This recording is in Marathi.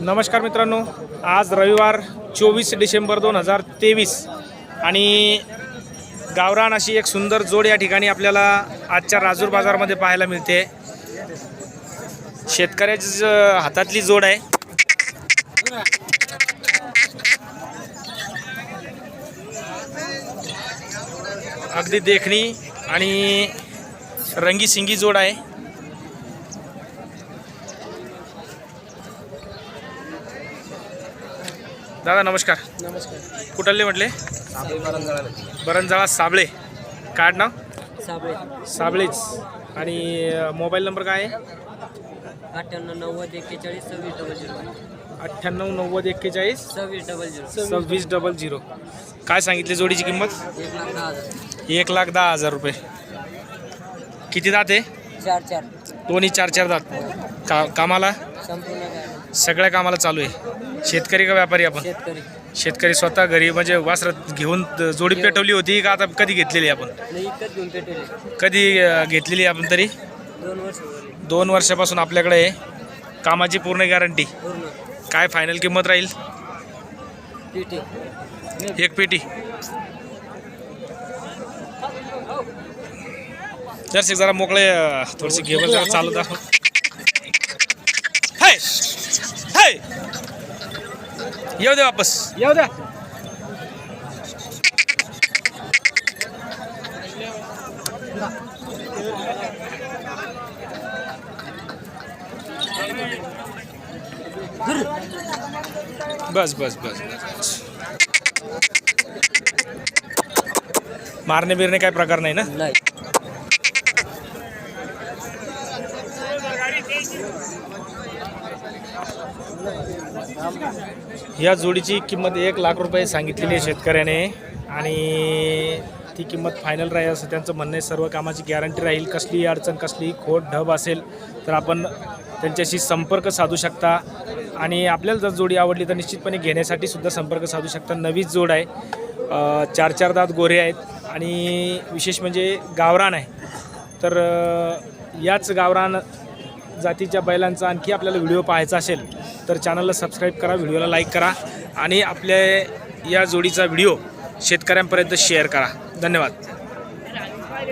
नमस्कार मित्रांनो आज रविवार चोवीस डिसेंबर दोन हजार तेवीस आणि गावरान अशी एक सुंदर जोड या ठिकाणी आपल्याला आजच्या राजूर बाजारमध्ये पाहायला मिळते. शेतकऱ्याची ज- हातातली जोड आहे. अगदी देखणी आणि रंगी सिंगी जोड आहे. दादा नमस्कार. नमस्कार. कुठले म्हटले? बरंजाळा साबळे. कार्ड नाव. साबळे. साबळेच. आणि मोबाईल नंबर काय आहे? अठ्ठ्याण्णव नव्वद एक्केचाळीस सव्वीस डबल झिरो. अठ्ठ्याण्णव नव्वद एक्केचाळीस सव्वीस डबल झिरो. सव्वीस डबल झिरो. काय सांगितले जोडीची किंमत? एक लाख दहा हजार. एक लाख दहा हजार रुपये. किती दात आहे? चार चार. दोन्ही चार चार दात. का कामाला? संपूर्ण सगळ्या कामाला चालू आहे. शेतकरी का व्यापारी आपण? शेतकरी. शेतकरी स्वतः घरी म्हणजे वासरात घेऊन जोडी पेटवली होती का आता कधी घेतलेली आपण? नाही घेऊन कधी अ, घेतलेली आपण तरी? दोन वर्ष झाली. दोन वर्षापासून आपल्याकडे आहे. कामाची पूर्ण गॅरंटी. पूर्ण. काय फायनल किंमत राहील? पिटी. एक पेटी. जरसे जरा मोकळे अ, थोडीशी घेवर जरा चालू दाखव. हाय हाय येऊ दे वापस येऊ द्या बस बस बस बस बस मारणे बिरणे काय प्रकार नाही ना? या जोडीची किंमत एक लाख रुपये सांगितलेली आहे शेतकऱ्याने. आणि ती किंमत फायनल राहील असं त्यांचं म्हणणं आहे. सर्व कामाची गॅरंटी राहील. कसलीही अडचण कसली खोट ढब असेल तर आपण त्यांच्याशी संपर्क साधू शकता. आणि आपल्याला जर जोडी आवडली तर निश्चितपणे घेण्यासाठी सुद्धा संपर्क साधू शकता. नवीच जोड आहे. चार चार दात गोरे आहेत. आणि विशेष म्हणजे गावरान आहे. तर याच गावरान जातीच्या बैलांचा आणखी आपल्याला व्हिडिओ पाहायचा असेल तर चॅनलला सबस्क्राईब करा व्हिडिओला लाईक करा आणि आपल्या या जोडीचा व्हिडिओ शेतकऱ्यांपर्यंत शेअर करा. धन्यवाद.